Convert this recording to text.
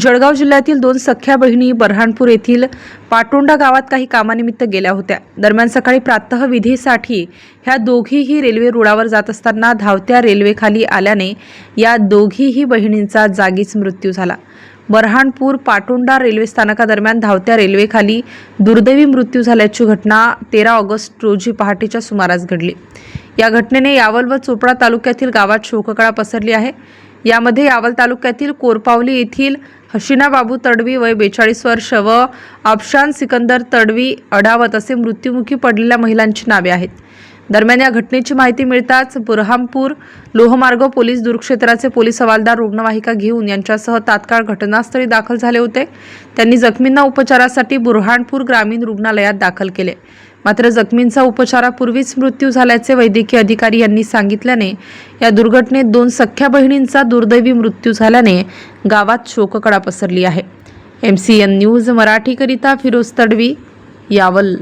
Jalgaon जिल्ह्यातील दोन सख्या बहिणी बऱ्हाणपूर येथील पाटोंडा गावात काही कामानिमित्त गेल्या होत्या. दरम्यान सकाळी प्रातः विधीसाठी ह्या दोघीही रेल्वे रुळावर जात असताना धावत्या रेल्वेखाली आल्याने या दोघीही बहिणींचा जागीच मृत्यू झाला. बऱ्हाणपूर पाटोंडा रेल्वे स्थानकादरम्यान धावत्या रेल्वेखाली दुर्दैवी मृत्यू झाल्याची घटना तेरा ऑगस्ट रोजी पहाटेच्या सुमारास घडली. या घटनेने यावल व चोपडा तालुक्यातील गावात शोककळा पसरली आहे. यामध्ये यावल तालुक्यातील कोरपावली येथील हशिना बाबू तडवी वय बेचाळीस वर्ष व अफशान सिकंदर तडवी अडावत असे मृत्युमुखी पडलेल्या महिलांची नावे आहेत. दरम्यान या घटनेची माहिती मिळताच बुरहामपूर लोहमार्ग पोलीस दुर्क्षेत्राचे पोलीस हवालदार रुग्णवाहिका घेऊन यांच्यासह तात्काळ घटनास्थळी दाखल झाले होते. त्यांनी जखमींना उपचारासाठी बुरहाणपूर ग्रामीण रुग्णालयात दाखल केले. मात्र जखमींचा उपचारापूर्वीच मृत्यू झाल्याचे वैद्यकीय अधिकारी यांनी सांगितल्याने या दुर्घटनेत दोन सख्ख्या बहिणींचा दुर्दैवी मृत्यू झाल्याने गावात शोककळा पसरली आहे. एम सी एन न्यूज मराठीकरिता फिरोज तडवी यावल.